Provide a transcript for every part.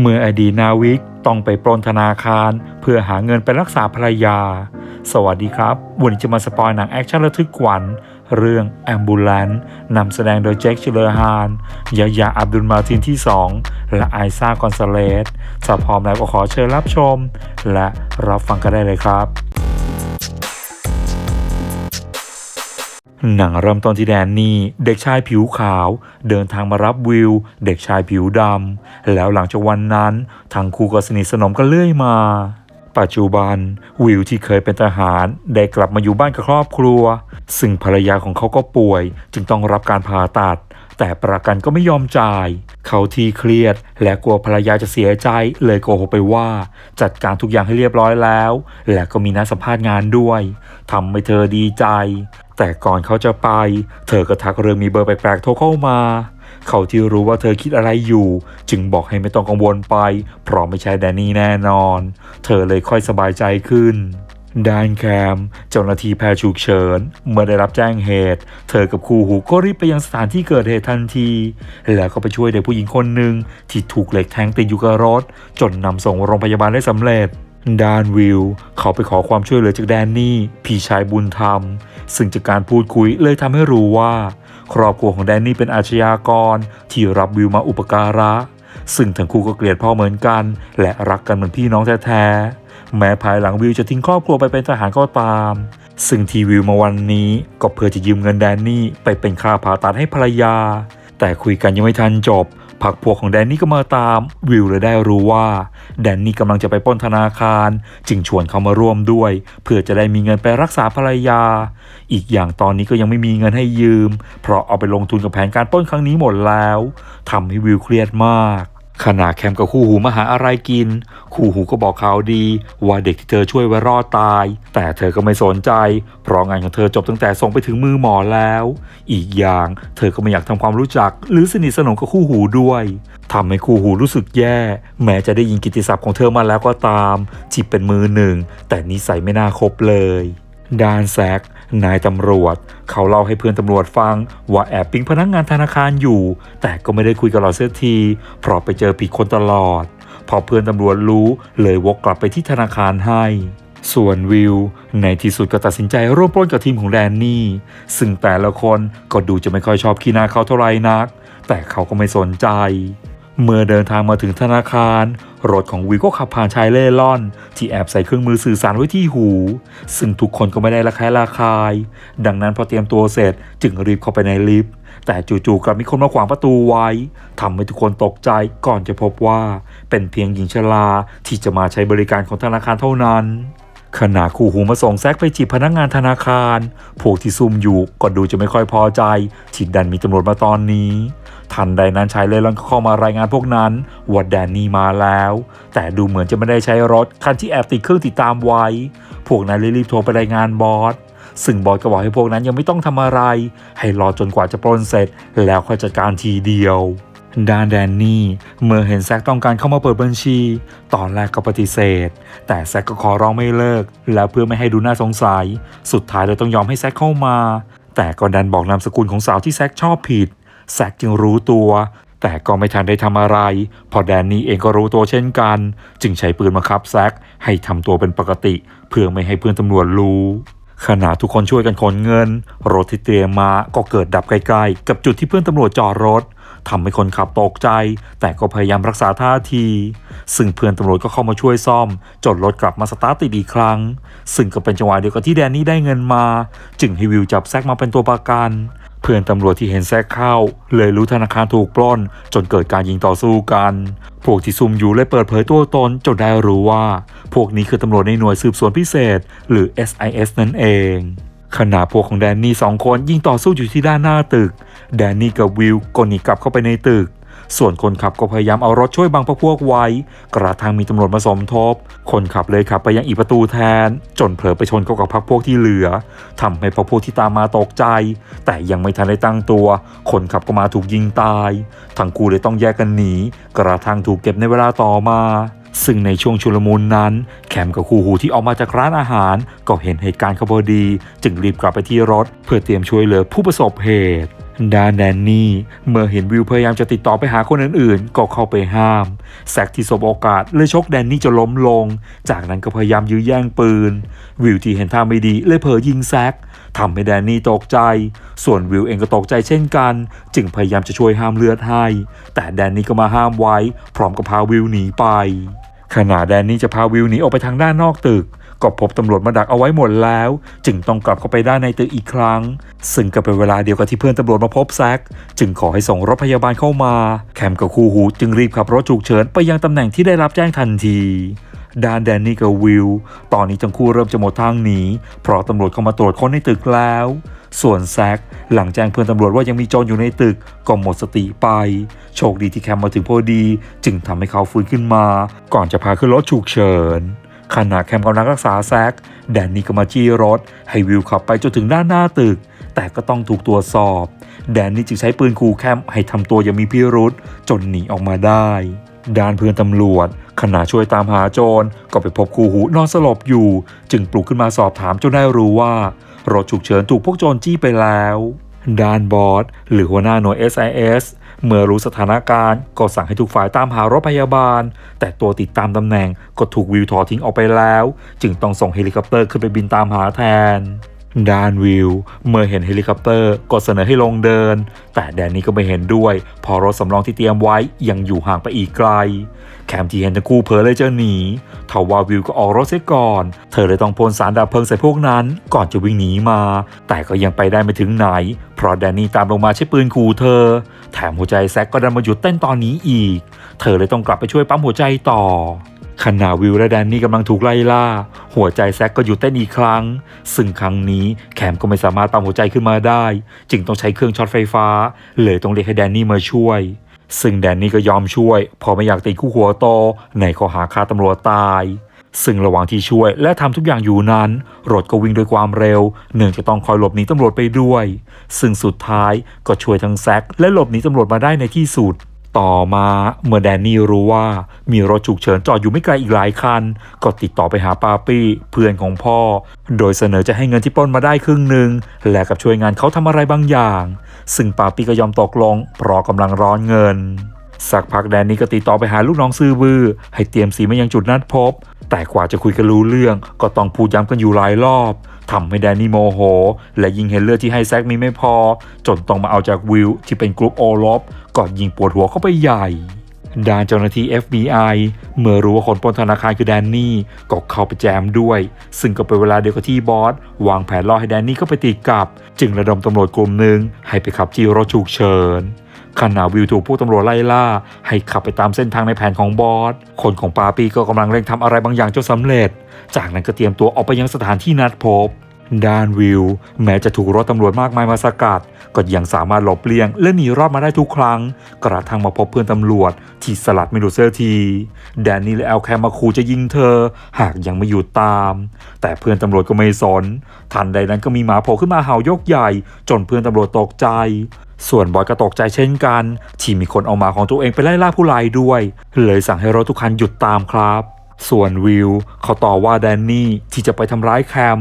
เมื่ออดีตนาวิกต้องไปปล้นธนาคาร เพื่อหาเงินไปรักษาภรรยา สวัสดีครับ วันนี้จะมาสปอยหนังแอคชั่นระทึกขวัญเรื่อง Ambulance นำแสดงโดยแจ็คชิลเลอร์ฮานยายาอับดุลมาตินที่ 2 และไอซ่ากอนซาเลสถ้าพร้อมแล้วก็ขอเชิญรับชม และรับฟังกันได้เลยครับ หนังเริ่มต้นที่แดนนี่ เด็กชายผิวขาว เดินทางมารับวิว เด็กชายผิวดำ แล้วหลังจากวันนั้นทั้งคู่ก็สนิทสนมกันเรื่อยมา ปัจจุบันวิวที่เคยเป็นทหาร ได้กลับมาอยู่บ้านกับครอบครัว ซึ่งภรรยาของเขาก็ป่วย จึงต้องรับการผ่าตัด แต่ประกันก็ไม่ยอมจ่าย เขาที่เครียด และกลัวภรรยาจะเสียใจ เลยโกหกไปว่า จัดการทุกอย่างให้เรียบร้อยแล้ว และก็มีนัดสัมภาษณ์งานด้วยทำให้เธอดีใจ แต่ก่อนเขาจะไป เธอก็ทักเรื่องมีเบอร์แปลกๆโทรเข้ามา เขาที่รู้ว่าเธอคิดอะไรอยู่ จึงบอกให้ไม่ต้องกังวลไป เพราะไม่ใช่แดนนี่แน่นอน เธอเลยค่อยสบายใจขึ้น ด้านแคมเจ้าหน้าที่แพทย์ฉุกเฉิน เมื่อได้รับแจ้งเหตุ เธอกับครูหูก็รีบไปยังสถานที่เกิดเหตุทันที แล้วก็ไปช่วยเด็กผู้หญิงคนหนึ่งที่ถูกเหล็กแทงติดอยู่กับรถ จนนำส่งโรงพยาบาลได้สำเร็จดานวิวเขาไปขอความช่วยเหลือจากแดนนี่พี่ชายบุญธรรม ซึ่งจากการพูดคุยเลยทำให้รู้ว่า ครอบครัวของแดนนี่เป็นอาชญากรที่รับวิวมาอุปการะ ซึ่งทั้งคู่ก็เกลียดพ่อเหมือนกัน และรักกันเหมือนพี่น้องแท้ๆ แม้ภายหลังวิวจะทิ้งครอบครัวไปเป็นทหารก็ตาม ซึ่งที่วิวมาวันนี้ก็เพื่อจะยืมเงินแดนนี่ไปเป็นค่าผ่าตัดให้ภรรยา แต่คุยกันยังไม่ทันจบพักพวกของแดนนี่ก็มาตามวิวเลยได้รู้ว่าแดนนี่กำลังจะไปป้นธนาคาร จึงชวนเขามาร่วมด้วย เพื่อจะได้มีเงินไปรักษาภรรยา อีกอย่างตอนนี้ก็ยังไม่มีเงินให้ยืม เพราะเอาไปลงทุนกับแผนการป้นครั้งนี้หมดแล้วทำให้วิวเครียดมาก ขณะแคมกับคู่หูมาหาอะไรกิน คู่หูก็บอกข่าวดี ว่าเด็กที่เธอช่วยไว้รอดตาย แต่เธอก็ไม่สนใจ เพราะงานของเธอจบตั้งแต่ส่งไปถึงมือหมอแล้ว อีกอย่างเธอก็ไม่อยากทำความรู้จัก หรือสนิทสนมกับคู่หูด้วยทำให้คู่หูรู้สึกแย่ แม้จะได้ยินกิตติศัพท์ของเธอมาแล้วก็ตามที่เป็นมือหนึ่ง แต่นิสัยไม่น่าคบเลยด้านแซก นายตำรวจ เขาเล่าให้เพื่อนตำรวจฟัง ว่าแอบปิ๊งพนักงงานธนาคารอยู่ แต่ก็ไม่ได้คุยกับเราเสียที เพราะไปเจอผิดคนตลอด พอเพื่อนตำรวจรู้เลยวกกลับไปที่ธนาคารให้ส่วนวิว ในที่สุดก็ตัดสินใจร่วมปล้นกับทีมของแดนนี่ ซึ่งแต่ละคนก็ดูจะไม่ค่อยชอบขี้หน้าเขาเท่าไรนัก แต่เขาก็ไม่สนใจ เมื่อเดินทางมาถึงธนาคาร รถของวิวก็ขับผ่านชายเล่ร่อน ที่แอบใส่เครื่องมือสื่อสารไว้ที่หู ซึ่งทุกคนก็ไม่ได้ระแคะระคาย ดังนั้นพอเตรียมตัวเสร็จจึงรีบเข้าไปในลิฟต์ แต่จู่ๆกลับมีคนมาขวางประตูไว้ทำให้ทุกคนตกใจก่อนจะพบว่า เป็นเพียงหญิงชราที่จะมาใช้บริการของธนาคารเท่านั้นขณะคู่หูมาส่งแซกไปจีบพนักงานธนาคาร พวกที่ซุ่มอยู่ก็ดูจะไม่ค่อยพอใจที่ดันมีตำรวจมาตอนนี้ ทันใดนั้นชายเล่ร่อนก็เข้ามารายงานพวกนั้นว่าแดนนี่มาแล้ว แต่ดูเหมือนจะไม่ได้ใช้รถคันที่แอบติดเครื่องติดตามไว้ พวกนั้นเลยรีบโทรไปรายงานบอสซึ่งบอสก็บอกให้พวกนั้นยังไม่ต้องทำอะไร ให้รอจนกว่าจะปล้นเสร็จ แล้วค่อยจัดการทีเดียวด้านแดนนี่เมื่อเห็นแซกต้องการเข้ามาเปิดบัญชี ตอนแรกก็ปฏิเสธ แต่แซกก็ขอร้องไม่เลิก แล้วเพื่อไม่ให้ดูน่าสงสัย สุดท้ายเลยต้องยอมให้แซกเข้ามา แต่ก็ดันบอกนามสกุลของสาวที่แซกชอบผิด แซกจึงรู้ตัว แต่ก็ไม่ทันได้ทำอะไร พอแดนนี่เองก็รู้ตัวเช่นกัน จึงใช้ปืนมาคับแซกให้ทำตัวเป็นปกติ เพื่อไม่ให้เพื่อนตำรวจรู้ขณะทุกคนช่วยกันขนเงิน รถที่เตรียมมาก็เกิดดับใกล้ๆ กับจุดที่เพื่อนตำรวจจอดรถทำให้คนขับตกใจ แต่ก็พยายามรักษาท่าที ซึ่งเพื่อนตำรวจก็เข้ามาช่วยซ่อม จนรถกลับมาสตาร์ทติดอีกครั้ง ซึ่งก็เป็นจังหวะเดียวกับที่แดนนี่ได้เงินมา จึงให้วิวจับแซกมาเป็นตัวประกัน พื่อนตำรวจที่เห็นแซกเข้า เลยรู้ธนาคารถูกปล้น จนเกิดการยิงต่อสู้กัน พวกที่ซุ่มอยู่เลยเปิดเผยตัวตนจนได้รู้ว่า พวกนี้คือตำรวจในหน่วยสืบสวนพิเศษ หรือ SIS นั่นเองขณะพวกของแดนนี่สองคนยิงต่อสู้อยู่ที่ด้านหน้าตึก แดนนี่กับวิวก็หนีกลับเข้าไปในตึก ส่วนคนขับก็พยายามเอารถช่วยบังพวกพวกไว้ กระทั่งมีตำรวจมาสมทบ คนขับเลยขับไปยังอีกประตูแทน จนเผลอไปชนเข้ากับพักพวกที่เหลือทำให้พักพวกที่ตามมาตกใจ แต่ยังไม่ทันได้ตั้งตัว คนขับก็มาถูกยิงตาย ทั้งคู่เลยต้องแยกกันหนี กระทั่งถูกเก็บในเวลาต่อมาซึ่งในช่วงชุลมุนนั้น แคมกับคู่หูที่ออกมาจากร้านอาหาร ก็เห็นเหตุการณ์เขาพอดี จึงรีบกลับไปที่รถ เพื่อเตรียมช่วยเหลือผู้ประสบเหตุ ด้านแดนนี่เมื่อเห็นวิวพยายามจะติดต่อไปหาคนอื่นๆ ก็เข้าไปห้าม แซกที่สบโอกาสเลยชกแดนนี่จนล้มลง จากนั้นก็พยายามยื้อแย่งปืน วิวที่เห็นท่าไม่ดีเลยเผลอยิงแซกทำให้แดนนี่ตกใจ ส่วนวิวเองก็ตกใจเช่นกัน จึงพยายามจะช่วยห้ามเลือดให้ แต่แดนนี่ก็มาห้ามไว้ พร้อมกับพาวิวหนีไปขณะแดนนี่จะพาวิวหนีออกไปทางด้านนอกตึก ก็พบตำรวจมาดักเอาไว้หมดแล้ว จึงต้องกลับเข้าไปด้านในตึกอีกครั้ง ซึ่งก็เป็นเวลาเดียวกับที่เพื่อนตำรวจมาพบแซกจึงขอให้ส่งรถพยาบาลเข้ามา แคมกับคู่หูจึงรีบขับรถฉุกเฉินไปยังตำแหน่งที่ได้รับแจ้งทันทีด้านแดนนี่กับวิวตอนนี้ทั้งคู่เริ่มจะหมดทางหนี เพราะตำรวจเข้ามาตรวจค้นในตึกแล้ว ส่วนแซกหลังแจ้งเพื่อนตำรวจว่ายังมีโจรอยู่ในตึก ก็หมดสติไป โชคดีที่แคมมาถึงพอดี จึงทำให้เขาฟื้นขึ้นมา ก่อนจะพาขึ้นรถฉุกเฉิน ขณะแคมกำลังรักษาแซกแดนนี่ก็มาจี้รถ ให้วิวขับไปจนถึงด้านหน้าตึก แต่ก็ต้องถูกตรวจสอบ แดนนี่จึงใช้ปืนขู่แคมให้ทำตัวยังมีพิรุษจนหนีออกมาได้ด้านเพื่อนตำรวจ ขณะช่วยตามหาโจรก็ไปพบคู่หูนอนสลบอยู่ จึงปลุกขึ้นมาสอบถามจนได้รู้ว่า รถฉุกเฉินถูกพวกโจรจี้ไปแล้ว ด้านบอสหรือหัวหน้าหน่วย SIS เมื่อรู้สถานการณ์ก็สั่งให้ทุกฝ่ายตามหารถพยาบาล แต่ตัวติดตามตำแหน่งก็ถูกวิวทอทิ้งออกไปแล้ว จึงต้องส่งเฮลิคอปเตอร์ขึ้นไปบินตามหาแทนดานวิวเมื่อเห็นเฮลิคอปเตอร์ก็เสนอให้ลงเดิน แต่แดนนี่ก็ไม่เห็นด้วย พอรถสำรองที่เตรียมไว้ยังอยู่ห่างไปอีกไกล แคมที่เห็นทั้งคู่เผลอเลยจะหนีทว่าวิวก็ออกรถเสียก่อน เธอเลยต้องพ่นสารดับเพลิงใส่พวกนั้น ก่อนจะวิ่งหนีมา แต่ก็ยังไปได้ไม่ถึงไหน เพราะแดนนี่ตามลงมาใช้ปืนขู่เธอ แถมหัวใจแซกก็ดันมาหยุดเต้นตอนนี้อีก เธอเลยต้องกลับไปช่วยปั๊มหัวใจต่อขณะวิวและแดนนี่กำลังถูกไล่ล่า หัวใจแซกก็หยุดเต้นอีกครั้ง ซึ่งครั้งนี้แคมก็ไม่สามารถปั๊มหัวใจขึ้นมาได้ จึงต้องใช้เครื่องช็อตไฟฟ้า เลยต้องเรียกให้แดนนี่มาช่วย ซึ่งแดนนี่ก็ยอมช่วยพราะไม่อยากติดคู่หัวโตในข้อหาฆ่าตำรวจตาย ซึ่งระหว่างที่ช่วยและทำทุกอย่างอยู่นั้น รถก็วิ่งด้วยความเร็ว เนื่องจากต้องคอยหลบหนีตำรวจไปด้วย ซึ่งสุดท้ายก็ช่วยทั้งแซกและหลบหนีตำรวจมาได้ในที่สุด ต่อมาเมื่อแดนนี่รู้ว่ามีรถฉุกเฉินจอดอยู่ไม่ไกลอีกหลายคัน ก็ติดต่อไปหาปาปี้ เพื่อนของพ่อ โดยเสนอจะให้เงินที่ปล้นมาได้ครึ่งหนึ่งแลกกับช่วยงานเขาทำอะไรบางอย่าง ซึ่งปาปี้ก็ยอมตกลงเพราะกำลังร้อนเงิน สักพักแดนนี่ก็ติดต่อไปหาลูกน้องซื้อบือ ให้เตรียมสีมายังจุดนัดพบ แต่กว่าจะคุยกันรู้เรื่อง ก็ต้องพูดย้ำกันอยู่หลายรอบทำให้แดนนี่โมโห และยิงเห็นเลือดที่ให้แซกมีไม่พอ จนต้องมาเอาจากวิวที่เป็นกรุ๊ปโอลอบก่อนยิงปวดหัวเข้าไปใหญ่ด้านเจ้าหน้าที่ FBI เมื่อรู้ว่าคนปล้นธนาคารคือแดนนี่ก็เข้าไปแจมด้วย ซึ่งก็เป็นเวลาเดียวกับที่บอส วางแผนล่อให้แดนนี่เข้าไปติดกับ จึงระดมตำรวจกลุ่มหนึ่งให้ไปขับจีรถฉุกเฉิน ขณะวิวถูกผู้ตำรวจไล่ล่า ให้ขับไปตามเส้นทางในแผนของบอส คนของปาปีก็กำลังเร่งทำอะไรบางอย่างจนสำเร็จ จากนั้นก็เตรียมตัวออกไปยังสถานที่นัดพบด้านวิว แม้จะถูกรถตำรวจมากมายมาสกัด ก็ยังสามารถหลบเลี่ยง และหนีรอดมาได้ทุกครั้ง กระทั่งมาพบเพื่อนตำรวจ ที่สลัดไม่หลุดเสียที แดนนี่และแอลแคมมาขู่จะยิงเธอ หากยังไม่หยุดตาม แต่เพื่อนตำรวจก็ไม่สน ทันใดนั้นก็มีหมาโผล่ขึ้นมาเห่ายกใหญ่ จนเพื่อนตำรวจตกใจ ส่วนบอยก็ตกใจเช่นกัน ที่มีคนเอาหมาของตัวเองไปไล่ล่าผู้ร้ายด้วย เลยสั่งให้รถทุกคันหยุดตามครับ ส่วนวิวเขาต่อว่าแดนนี่ที่จะไปทำร้ายแคม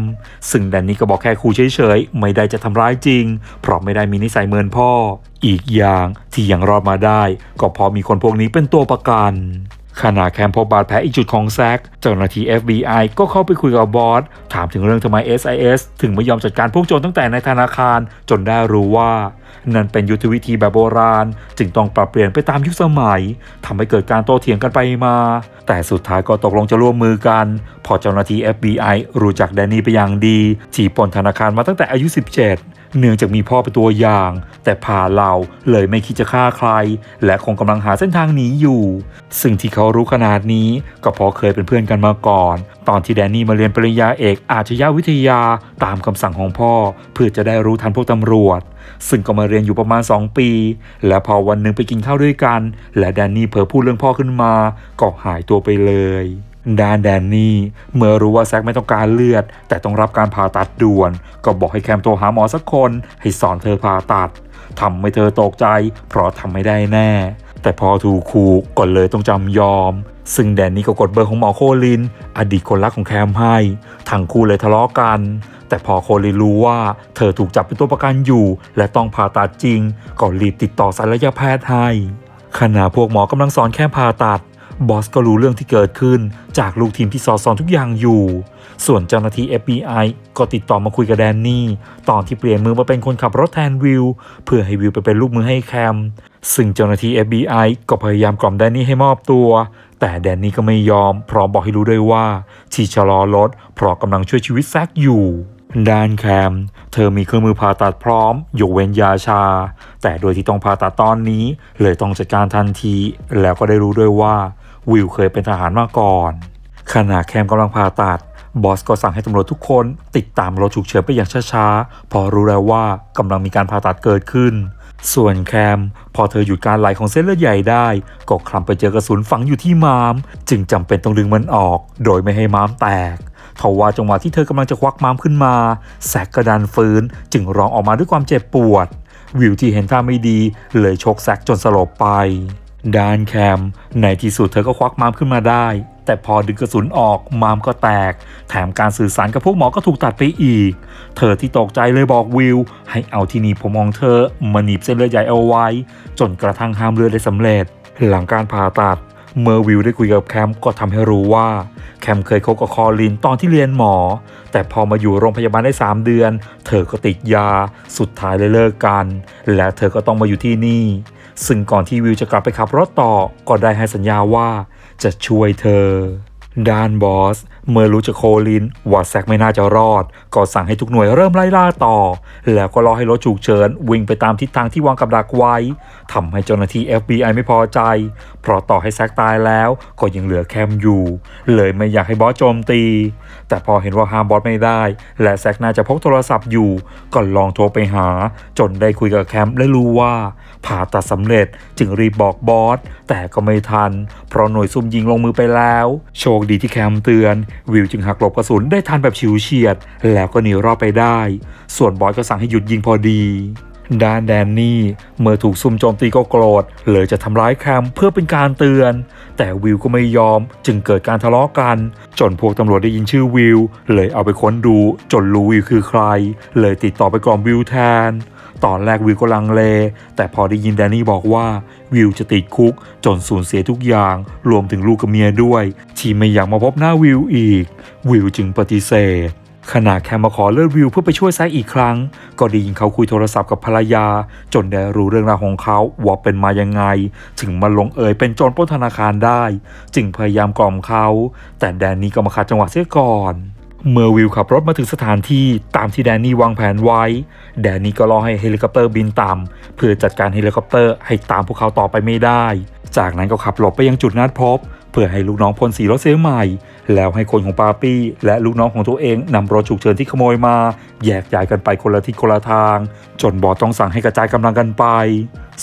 ซึ่งแดนนี่ก็บอกแค่คูเฉยๆ ไม่ได้จะทำร้ายจริง เพราะไม่ได้มีนิสัยเหมือนพ่อ อีกอย่างที่ยังรอดมาได้ ก็เพราะมีคนพวกนี้เป็นตัวประกัน ขณะแคมพบบาดแผลอีกจุดของแซก เจ้าหน้าที่ FBI ก็เข้าไปคุยกับบอส ถามถึงเรื่องทำไม SIS ถึงไม่ยอมจัดการพวกโจรตั้งแต่ในธนาคาร จนได้รู้ว่า นั่นเป็นยุทธวิธีแบบโบราณ จึงต้องปรับเปลี่ยนไปตามยุคสมัยทำให้เกิดการโต้เถียงกันไปมา แต่สุดท้ายก็ตกลงจะร่วมมือกัน พอเจ้าหน้าที่ FBI รู้จักแดนนี่ไปอย่างดีที่ปนธนาคารมาตั้งแต่อายุ 17 เนื่องจากมีพ่อเป็นตัวอย่าง แต่พาเราเลยไม่คิดจะฆ่าใคร และคงกำลังหาเส้นทางหนีอยู่ ซึ่งที่เขารู้ขนาดนี้ก็เพราะเคยเป็นเพื่อนกันมาก่อน ตอนที่แดนนี่มาเรียนปริญญาเอกอาชญาวิทยาตามคำสั่งของพ่อ เพื่อจะได้รู้ทันพวกตำรวจ ซึ่งก็มาเรียนอยู่ประมาณ 2 ปี และพอวันหนึ่งไปกินข้าวด้วยกัน และแดนนี่เผลอพูดเรื่องพ่อขึ้นมาก็หายตัวไปเลย ด้านแดนนี่เมื่อรู้ว่าแซกไม่ต้องการเลือด แต่ต้องรับการผ่าตัดด่วน ก็บอกให้แคมโทรหาหมอสักคน ให้สอนเธอผ่าตัดทำให้เธอตกใจ เพราะทำไม่ได้แน่ แต่พอถูกขู่ก็เลยต้องจำยอม ซึ่งแดนนี่ก็กดเบอร์ของหมอโคลิน อดีตคนรักของแคมให้ทั้งคู่เลยทะเลาะกัน แต่พอโคลินรู้ว่า เธอถูกจับเป็นตัวประกันอยู่ และต้องผ่าตัดจริงก็รีบติดต่อศัลยแพทย์ให้ขณะพวกหมอกำลังสอนแค่ผ่าตัด บอสก็รู้เรื่องที่เกิดขึ้นจากลูกทีมที่สอดสอนทุกอย่างอยู่ ส่วนเจ้าหน้าที่ FBI ก็ติดต่อมาคุยกับแดนนี่ ตอนที่เปลี่ยนมือมาเป็นคนขับรถแทนวิว เพื่อให้วิวไปเป็นลูกมือให้แคม ซึ่งเจ้าหน้าที่ FBI ก็พยายามกล่อมแดนนี่ให้มอบตัว แต่แดนนี่ก็ไม่ยอม พร้อมบอกให้รู้ด้วยว่าที่ชะลอรถเพราะกำลังช่วยชีวิตแซกอยู่ด้านแคม เธอมีเครื่องมือผ่าตัดพร้อมยกเว้นยาชา แต่โดยที่ต้องผ่าตัดตอนนี้ เลยต้องจัดการทันที แล้วก็ได้รู้ด้วยว่า วิวเคยเป็นทหารมาก่อน ขณะแคมกำลังผ่าตัด บอสก็สั่งให้ตำรวจทุกคนติดตามรถฉุกเฉินไปอย่างช้าๆ พอรู้แล้วว่ากำลังมีการผ่าตัดเกิดขึ้น ส่วนแคมพอเธอหยุดการไหลของเส้นเลือดใหญ่ได้ ก็คลำไปเจอกระสุนฝังอยู่ที่ม้าม จึงจำเป็นต้องดึงมันออก โดยไม่ให้ม้ามแตกทว่าจังหวะที่เธอกำลังจะควักม้ามขึ้นมา แซกกระดานฟื้น จึงร้องออกมาด้วยความเจ็บปวด วิวที่เห็นท่าไม่ดีเลยชกแซกจนสลบไป ดานแคมในที่สุดเธอก็ควักมามขึ้นมาได้ แต่พอดึงกระสุนออกมามก็แตก แถมการสื่อสารกับพวกหมอก็ถูกตัดไปอีก เธอที่ตกใจเลยบอกวิว ให้เอาที่นีบผมของเธอมาหนีบเส้นเลือดใหญ่เอาไว้ จนกระทั่งห้ามเลือดได้สำเร็จ หลังการผ่าตัดเมื่อวิวได้คุยกับแคมก็ทำให้รู้ว่า แคมเคยคบกับคอลินตอนที่เรียนหมอ แต่พอมาอยู่โรงพยาบาลได้ 3 เดือน เธอก็ติดยา สุดท้ายเลยเลิกกัน และเธอก็ต้องมาอยู่ที่นี่ ซึ่งก่อนที่วิวจะกลับไปขับรถต่อก็ได้ให้สัญญาว่าจะช่วยเธอ ด้านบอส เมื่อรู้จากโคลินว่าแซกไม่น่าจะรอด ก็สั่งให้ทุกหน่วยเริ่มไล่ล่าต่อ แล้วก็รอให้รถฉุกเฉินวิ่งไปตามทิศทางที่วางกับดักไว้ทำให้เจ้าหน้าที่ FBI ไม่พอใจ เพราะต่อให้แซกตายแล้วก็ยังเหลือแคมอยู่ เลยไม่อยากให้บอสโจมตี แต่พอเห็นว่าห้ามบอสไม่ได้ และแซกน่าจะพกโทรศัพท์อยู่ ก็ลองโทรไปหา จนได้คุยกับแคมและรู้ว่าผ่าตัดสำเร็จจึงรีบบอกบอสแต่ก็ไม่ทัน เพราะหน่วยซุ่มยิงลงมือไปแล้ว โชคดีที่แคมเตือนวิวจึงหักหลบกระสุนได้ทันแบบฉิวเฉียด แล้วก็หนีรอดไปได้ ส่วนบอสก็สั่งให้หยุดยิงพอดี ด้านแดนนี่เมื่อถูกซุ่มโจมตีก็โกรธเลยจะทำร้ายแคมเพื่อเป็นการเตือน แต่วิวก็ไม่ยอมจึงเกิดการทะเลาะกัน จนพวกตำรวจได้ยินชื่อวิว เลยเอาไปค้นดูจนรู้วิวคือใคร เลยติดต่อไปกล่อมวิวแทน ตอนแรกวิวก็ลังเล แต่พอได้ยินแดนนี่บอกว่าวิวจะติดคุกจนสูญเสียทุกอย่าง รวมถึงลูกกับเมียด้วย ที่ไม่อยากมาพบหน้าวิวอีก วิวจึงปฏิเสธขณะแคมมาขอเลิกวิวเพื่อไปช่วยแซอีกครั้ง ก็ได้ยินเขาคุยโทรศัพท์กับภรรยา จนได้รู้เรื่องราวของเขาว่าเป็นมายังไง ถึงมาลงเอยเป็นโจรปล้นธนาคารได้ จึงพยายามกล่อมเขา แต่แดนนี่ก็มาขัดจังหวะเสียก่อน เมื่อวิวขับรถมาถึงสถานที่ตามที่แดนนี่วางแผนไว้ แดนนี่ก็รอให้เฮลิคอปเตอร์บินต่ำเพื่อจัดการเฮลิคอปเตอร์ให้ตามพวกเขาต่อไปไม่ได้ จากนั้นก็ขับหลบไปยังจุดนัดพบ เพื่อให้ลูกน้องพ่นสีรถเซลลใหม่ แล้วให้คนของปาปี้และลูกน้องของตัวเองนำรถฉุกเฉินที่ขโมยมา แยกย้ายกันไปคนละทิศคนละทาง จนบอสต้องสั่งให้กระจายกำลังกันไป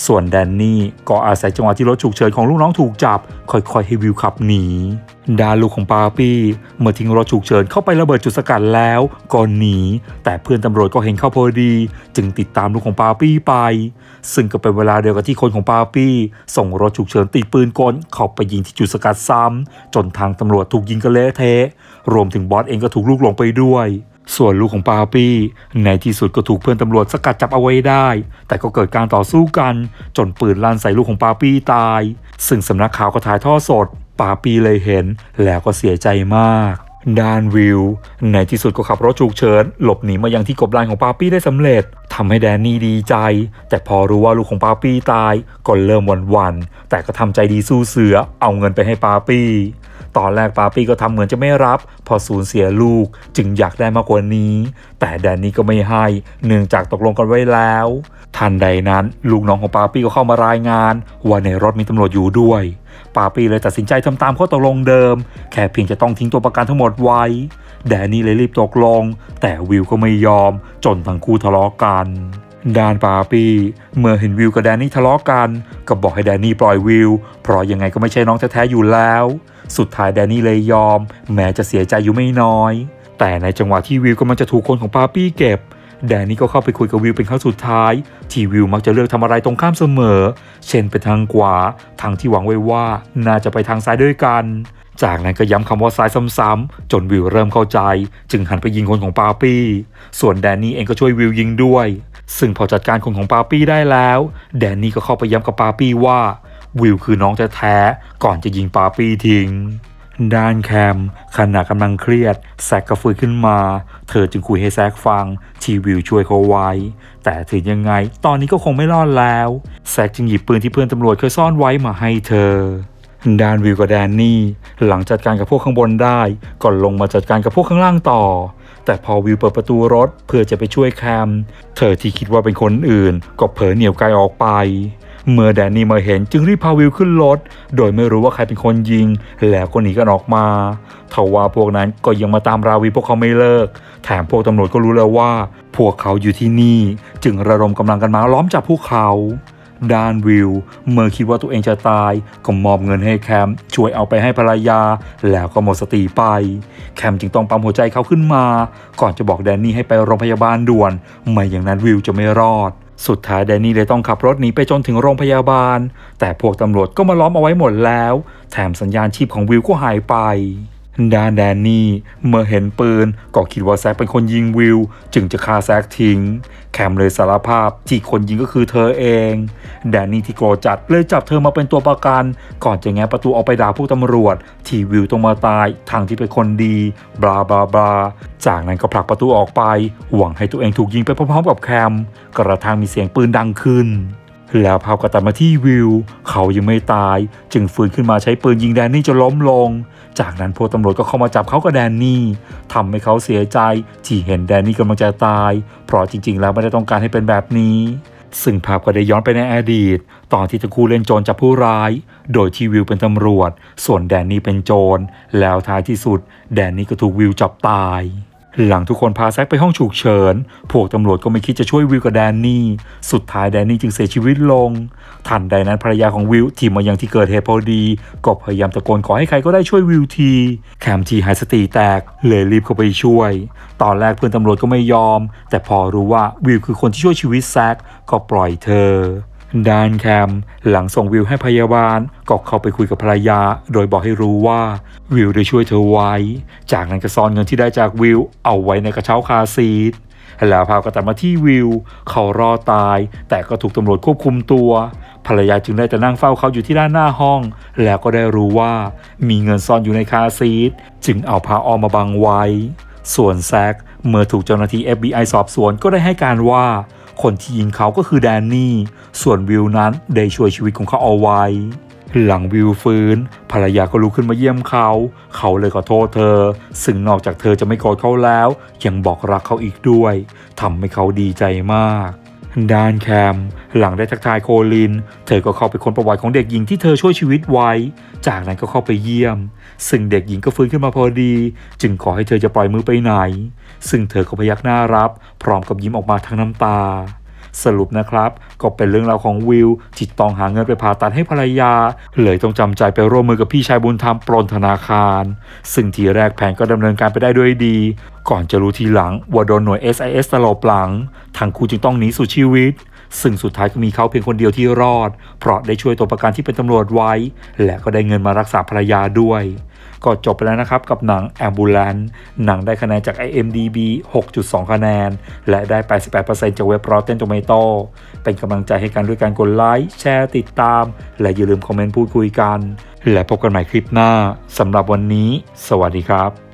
ส่วนแดนนี่ก็อาศัยจังหวะที่รถฉุกเฉินของลูกน้องถูกจับ ค่อยๆให้วิวขับหนีดาลูกของปาปี้เมื่อทิ้งรถฉุกเฉินเข้าไประเบิดจุดสกัดแล้วก็หนี แต่เพื่อนตำรวจก็เห็นเข้าพอดี จึงติดตามลูกของปาปี้ไป ซึ่งก็เป็นเวลาเดียวกับที่คนของปาปี้ส่งรถฉุกเฉินติดปืนกลเข้าไปยิงที่จุดสกัดซ้ำจนทางตำรวจถูกยิงกันเละเทะรวมถึงบอสเองก็ถูกลูกหลงไปด้วย ส่วนลูกของปาปี้ในที่สุดก็ถูกเพื่อนตำรวจสกัดจับเอาไว้ได้ แต่ก็เกิดการต่อสู้กันจนปืนลั่นใส่ลูกของปาปี้ตาย ซึ่งสำนักข่าวก็ถ่ายทอดสด ปาปี้เลยเห็นแล้วก็เสียใจมากดานวิวในที่สุดก็ขับรถฉุกเฉิน หลบหนีมายังที่กบดานของปาปี้ได้สำเร็จทำให้แดนนี่ดีใจ แต่พอรู้ว่าลูกของปาปี้ตายก็เริ่มหวั่นแต่ก็ทำใจดีสู้เสือเอาเงินไปให้ปาปี้ ตอนแรกปาปี้ก็ทำเหมือนจะไม่รับ พอสูญเสียลูกจึงอยากได้มากกว่านี้ แต่แดนนี่ก็ไม่ให้ เนื่องจากตกลงกันไว้แล้ว ทันใดนั้นลูกน้องของปาปี้ก็เข้ามารายงาน ว่าในรถมีตำรวจอยู่ด้วยปาปี้เลยตัดสินใจทำตามข้อตกลงเดิม แค่เพียงจะต้องทิ้งตัวประกันทั้งหมดไว้ แดนนี่เลยรีบตกลง แต่วิวก็ไม่ยอม จนทั้งคู่ทะเลาะกันด้านปาปี้เมื่อเห็นวิวกับแดนนี่ทะเลาะกัน ก็บอกให้แดนนี่ปล่อยวิว เพราะยังไงก็ไม่ใช่น้องแท้ๆอยู่แล้ว สุดท้ายแดนนี่เลยยอม แม้จะเสียใจอยู่ไม่น้อย แต่ในจังหวะที่วิวกำลังจะถูกคนของปาปี้เก็บ แดนนี่ก็เข้าไปคุยกับวิวเป็นครั้งสุดท้ายที่วิวมักจะเลือกทำอะไรตรงข้ามเสมอ เช่นไปทางขวาทางที่หวังไว้ว่าน่าจะไปทางซ้ายด้วยกัน จากนั้นก็ย้ำคำว่าซ้ายซ้ำๆจนวิวเริ่มเข้าใจ จึงหันไปยิงคนของปาปี้ ส่วนแดนนี่เองก็ช่วยวิวยิงด้วย ซึ่งพอจัดการคนของปาปี้ได้แล้ว แดนนี่ก็เข้าไปย้ำกับปาปี้ว่า วิวคือน้องแท้ๆก่อนจะยิงปาปี้ทิ้ง ด้านแคมขณะกำลังเครียด แซกก็ฟื้นขึ้นมา เธอจึงคุยให้แซกฟังที่วิวช่วยเขาไว้ แต่ถึงยังไงตอนนี้ก็คงไม่รอดแล้ว แซกจึงหยิบปืนที่เพื่อนตำรวจเคยซ่อนไว้มาให้เธอด้านวิวกับแดนนี่ หลังจัดการกับพวกข้างบนได้ก็ลงมาจัดการกับพวกข้างล่างต่อ แต่พอวิวเปิดประตูรถเพื่อจะไปช่วยแคม เธอที่คิดว่าเป็นคนอื่น ก็เผลอเหนี่ยวไกลออกไป เมื่อแดนนี่มาเห็นจึงรีบพาวิวขึ้นรถ โดยไม่รู้ว่าใครเป็นคนยิง แล้วก็หนีกันออกมาทว่าพวกนั้นก็ยังมาตามราวีพวกเขาไม่เลิก แถมพวกตำรวจก็รู้แล้วว่า พวกเขาอยู่ที่นี่ จึงระดมกำลังกันมาล้อมจับพวกเขาด้านวิวเมื่อคิดว่าตัวเองจะตาย ก็มอบเงินให้แคมช่วยเอาไปให้ภรรยา แล้วก็หมดสติไป แคมจึงต้องปั๊มหัวใจเขาขึ้นมา ก่อนจะบอกแดนนี่ให้ไปโรงพยาบาลด่วน ไม่อย่างนั้นวิวจะไม่รอด สุดท้ายแดนนี่เลยต้องขับรถหนีไปจนถึงโรงพยาบาล แต่พวกตำรวจก็มาล้อมเอาไว้หมดแล้ว แถมสัญญาณชีพของวิวก็หายไป ด้านแดนนี่เมื่อเห็นปืนก็คิดว่าแซกเป็นคนยิงวิว จึงจะฆ่าแซกทิ้ง แคมเลยสารภาพที่คนยิงก็คือเธอเอง แดนนี่ที่โกรธจัดเลยจับเธอมาเป็นตัวประกัน ก่อนจะแง้ประตูออกไปด่าผู้ตำรวจ ที่วิวต้องมาตายทางที่เป็นคนดี บลาบลาบลาจากนั้นก็ผลักประตูออกไป หวังให้ตัวเองถูกยิงไปพร้อมๆกับแคมกระทั่งมีเสียงปืนดังขึ้น แล้วภาพก็ตัดมาที่วิว เขายังไม่ตาย จึงฟื้นขึ้นมาใช้ปืนยิงแดนนี่จนล้มลง จากนั้นพวกตำรวจก็เข้ามาจับเขากับแดนนี่ทำให้เขาเสียใจที่เห็นแดนนี่กำลังจะตาย เพราะจริง ๆ แล้วไม่ได้ต้องการให้เป็นแบบนี้ซึ่งภาพก็ได้ย้อนไปในอดีต ตอนที่ทั้งคู่เล่นโจรจับผู้ร้าย โดยที่วิวเป็นตำรวจ ส่วนแดนนี่เป็นโจร แล้วท้ายที่สุด แดนนี่ก็ถูกวิวจับตาย หลังทุกคนพาแซกไปห้องฉุกเฉิน พวกตำรวจก็ไม่คิดจะช่วยวิวกับแดนนี่ สุดท้ายแดนนี่จึงเสียชีวิตลง ทันใดนั้นภรรยาของวิวที่มายังที่เกิดเหตุพอดี ก็พยายามตะโกนขอให้ใครก็ได้ช่วยวิวที แคมทีหายสติแตก เลยรีบเข้าไปช่วย ตอนแรกเพื่อนตำรวจก็ไม่ยอม แต่พอรู้ว่าวิวคือคนที่ช่วยชีวิตแซกก็ปล่อยเธอ ดานแคม หลังส่งวิวให้พยาบาลก็เข้าไปคุยกับภรรยา โดยบอกให้รู้ว่าวิวได้ช่วยเธอไว้ จากนั้นก็ซ่อนเงินที่ได้จากวิว เอาไว้ในกระเช้าคาซีทแล้วพาก็ตัดมาที่วิว เขารอตาย แต่ก็ถูกตำรวจควบคุมตัว ภรรยาจึงได้แต่นั่งเฝ้าเขาอยู่ที่ด้านหน้าห้อง แล้วก็ได้รู้ว่ามีเงินซ่อนอยู่ในคาซีทจึงเอาผ้าอ้อมมาบังไว้ ส่วนแซกเมื่อถูกเจ้าหน้าที่ FBI สอบสวนก็ได้ให้การว่า คนที่ยิงเขาก็คือแดนนี่ ส่วนวิวนั้นได้ช่วยชีวิตของเขาเอาไว้ หลังวิวฟื้น ภรรยาก็ลุกขึ้นมาเยี่ยมเขา เขาเลยขอโทษเธอ ซึ่งนอกจากเธอจะไม่โกรธเขาแล้ว ยังบอกรักเขาอีกด้วยทำให้เขาดีใจมาก ด้านแคม หลังได้ทักทายโคลิน เธอก็เข้าไปค้นประวัติของเด็กหญิงที่เธอช่วยชีวิตไว้ จากนั้นก็เข้าไปเยี่ยม ซึ่งเด็กหญิงก็ฟื้นขึ้นมาพอดี จึงขอให้เธอจะปล่อยมือไปไหน ซึ่งเธอก็พยักหน้ารับ พร้อมกับยิ้มออกมาทั้งน้ำตา สรุปนะครับ ก็เป็นเรื่องราวของวิวที่ต้องหาเงินไปผ่าตัดให้ภรรยา เลยต้องจำใจไปร่วมมือกับพี่ชายบุญธรรมปล้นธนาคาร ซึ่งทีแรกแผนก็ดำเนินการไปได้ด้วยดี ก่อนจะรู้ทีหลังว่าโดนหน่วย SIS ตลบหลังทั้งคู่จึงต้องหนีสู่ชีวิตซึ่งสุดท้ายก็มีเขาเพียงคนเดียวที่รอด เพราะได้ช่วยตัวประกันที่เป็นตำรวจไว้ และก็ได้เงินมารักษาภรรยาด้วย ก็จบไปแล้วนะครับ กับหนัง Ambulance หนังได้คะแนนจาก IMDb 6.2 คะแนน และได้ 88%จากเว็บ Rotten Tomato เป็นกำลังใจให้กันด้วยการกดไลค์ แชร์ติดตาม และอย่าลืมคอมเมนต์พูดคุยกัน และพบกันใหม่คลิปหน้าสำหรับวันนี้ สวัสดีครับ